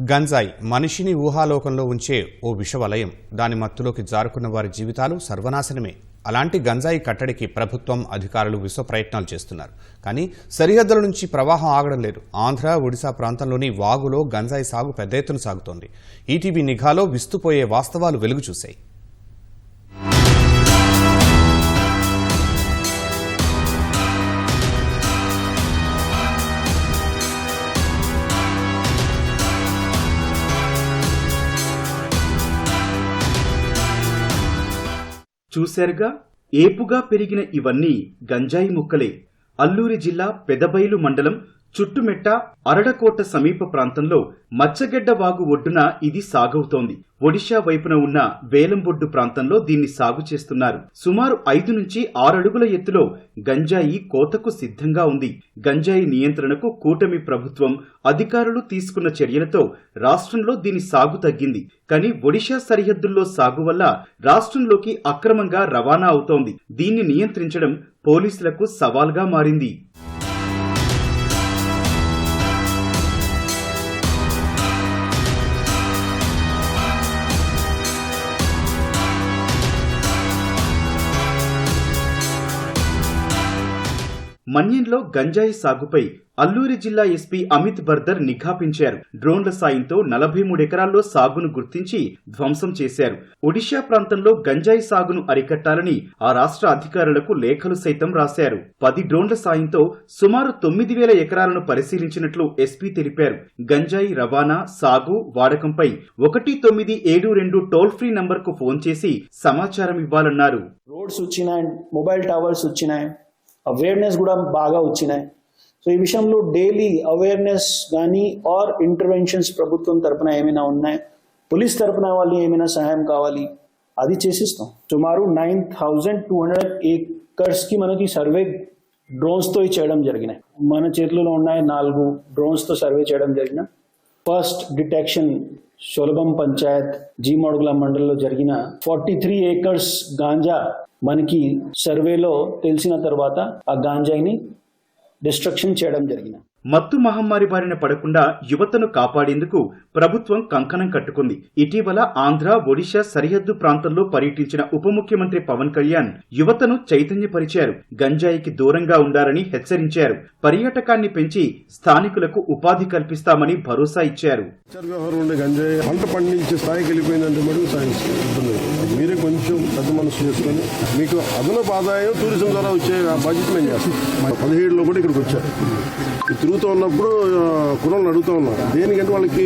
గంజాయి మనిషిని ఊహాలోకంలో ఉంచే ఓ విషవలయం. దాని మత్తులోకి జారుకున్న వారి జీవితాలు సర్వనాశనమే. అలాంటి గంజాయి కట్టడికి ప్రభుత్వం అధికారులు విశ్వ ప్రయత్నాలు చేస్తున్నారు. కానీ సరిహద్దుల నుంచి ప్రవాహం ఆగడం లేదు. ఆంధ్ర ఒడిశా ప్రాంతంలోని వాగులో గంజాయి సాగు పెద్ద ఎత్తున సాగుతోంది. ఈటీవీ నిఘాలో విస్తుపోయే వాస్తవాలు వెలుగు చూశాయి. చూశారుగా? ఏపుగా పెరిగిన ఇవన్నీ గంజాయి ముక్కలే. అల్లూరి జిల్లా పెదబైలు మండలం చుట్టుమెట్ట అరడకోట సమీప ప్రాంతంలో మచ్చగెడ్డ వాగు ఒడ్డున ఇది సాగవుతోంది. ఒడిషా వైపున ఉన్న వేలంబొడ్డు ప్రాంతంలో దీన్ని సాగు చేస్తున్నారు. సుమారు ఐదు నుంచి ఆరడుగుల ఎత్తులో గంజాయి కోతకు సిద్ధంగా ఉంది. గంజాయి నియంత్రణకు కూటమి ప్రభుత్వం అధికారులు తీసుకున్న చర్యలతో రాష్ట్రంలో దీని సాగు తగ్గింది. కానీ ఒడిషా సరిహద్దుల్లో సాగు వల్ల రాష్ట్రంలోకి అక్రమంగా రవాణా అవుతోంది. దీన్ని నియంత్రించడం పోలీసులకు సవాల్గా మారింది. మన్యంలో గంజాయి సాగుపై అల్లూరి జిల్లా ఎస్పీ అమిత్ బర్దర్ నిఘా పెంచారు. డ్రోన్ల సాయంతో నలభై మూడు ఎకరాల్లో సాగును గుర్తించి ధ్వంసం చేశారు. ఒడిషా ప్రాంతంలో గంజాయి సాగును అరికట్టాలని ఆ రాష్ట్ర అధికారులకు లేఖలు సైతం రాశారు. పది డ్రోన్ల సాయంతో సుమారు తొమ్మిది వేల ఎకరాలను పరిశీలించినట్లు ఎస్పీ తెలిపారు. గంజాయి రవాణా సాగు వాడకంపై ఒకటి తొమ్మిది ఏడు రెండు టోల్ ఫ్రీ నంబర్కు ఫోన్ చేసి సమాచారం ఇవ్వాలన్నారు. రోడ్స్ వచ్చినాయి మొబైల్ టవర్స్ వచ్చినాయి. అవేర్నెస్ కూడా బాగా వచ్చినాయి. సో ఈ విషయంలో డైలీ అవేర్నెస్ కానీ ఆర్ ఇంటర్వెన్షన్స్ ప్రభుత్వం తరపున ఏమైనా ఉన్నాయి? పోలీస్ తరపున వాళ్ళు ఏమైనా సహాయం కావాలి? అది చేసిస్తాం. సుమారు నైన్ థౌజండ్ టూ హండ్రెడ్ ఏకర్స్కి మనకి సర్వే డ్రోన్స్తో చేయడం జరిగినాయి. మన చేతిలో ఉన్నాయి నాలుగు డ్రోన్స్తో సర్వే చేయడం జరిగిన. ఫస్ట్ డిటెక్షన్ సులభం పంచాయత్ జీ మడుగుల మండలంలో జరిగిన ఫార్టీ త్రీ ఏకర్స్ గాంజా మనకి సర్వేలో తెలిసిన తర్వాత ఆ గాంజాయిని డిస్ట్రక్షన్ చేయడం జరిగింది. మత్తు మహమ్మారి బారిన పడకుండా యువతను కాపాడేందుకు ప్రభుత్వం కంకణం కట్టుకుంది. ఇటీవల ఆంధ్ర ఒడిశా సరిహద్దు ప్రాంతంలో పర్యటించిన ఉప ముఖ్యమంత్రి పవన్ కళ్యాణ్ యువతను చైతన్యపరిచారు. గంజాయికి దూరంగా ఉండాలని హెచ్చరించారు. పర్యాటకాన్ని పెంచి స్థానికులకు ఉపాధి కల్పిస్తామని భరోసా ఇచ్చారు. ఆచార వ్యవహారం పంట పండించే స్థాయికి వెళ్ళిపోయిందంటే మీరే కొంచెం పెద్ద మనసు చేసుకొని మీకు అదనపు ఆదాయం టూరిజం ద్వారా వచ్చే బాధ్యత మేము చేస్తాం. పదిహేడులో కూడా ఇక్కడికి వచ్చారు. అడుగుతూ ఉన్నప్పుడు కులంలో అడుగుతూ ఉన్నారు దేనికంటే వాళ్ళకి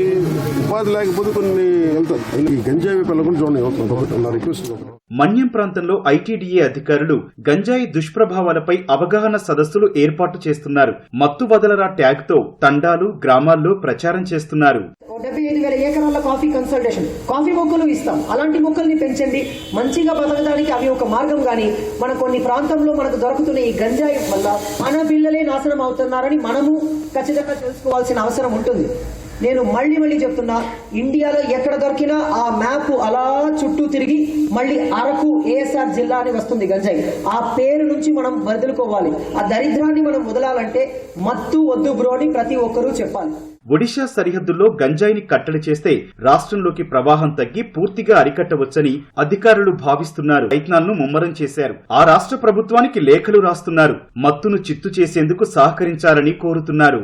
ఉపాధి లేకపోతే కొన్ని వెళ్తారు. గంజాయి వెళ్ళకుండా చూడండి రిక్వెస్ట్ మన్యం ప్రాంతంలో ఐటీడీఏ అధికారులు గంజాయి దుష్ప్రభావాలపై అవగాహన సదస్సులు ఏర్పాటు చేస్తున్నారు. మత్తు వదలరా ట్యాగ్తో తండాలు గ్రామాల్లో ప్రచారం చేస్తున్నారు. డెబ్బై ఐదు వేల ఎకరాల కాఫీ కన్సల్టేషన్. కాఫీ మొక్కలు ఇస్తాం. అలాంటి మొక్కల్ని పెంచండి. మంచిగా బతకడానికి అవి ఒక మార్గం కానీ మన కొన్ని ప్రాంతంలో మనకు దొరుకుతున్న ఈ గంజాయి వల్ల మన పిల్లలే నాశనం అవుతున్నారని మనము ఖచ్చితంగా తెలుసుకోవాల్సిన అవసరం ఉంటుంది. నేను మళ్ళీ మళ్ళీ చెప్తున్నా ఇండియాలో ఎక్కడ దొరికినా ఆ మ్యాప్ అలా చుట్టూ తిరిగి మళ్ళీ అరకు ఏఎస్ఆర్ జిల్లా అని వస్తుంది గంజాయి. ఆ పేరు నుంచి మనం వదులుకోవాలి. ఆ దరిద్రాన్ని మనం వదలాలంటే మత్తు వద్దు బ్రో అని ప్రతి ఒక్కరూ చెప్పాలి. ఒడిశా సరిహద్దుల్లో గంజాయిని కట్టడి చేస్తే రాష్ట్రంలోకి ప్రవాహం తగ్గి పూర్తిగా అరికట్టవచ్చని అధికారులు భావిస్తున్నారు. ప్రయత్నాలను ముమ్మరం చేశారు. ఆ రాష్ట్ర ప్రభుత్వానికి లేఖలు రాస్తున్నారు. మత్తును చిత్తు చేసేందుకు సహకరించాలని కోరుతున్నారు.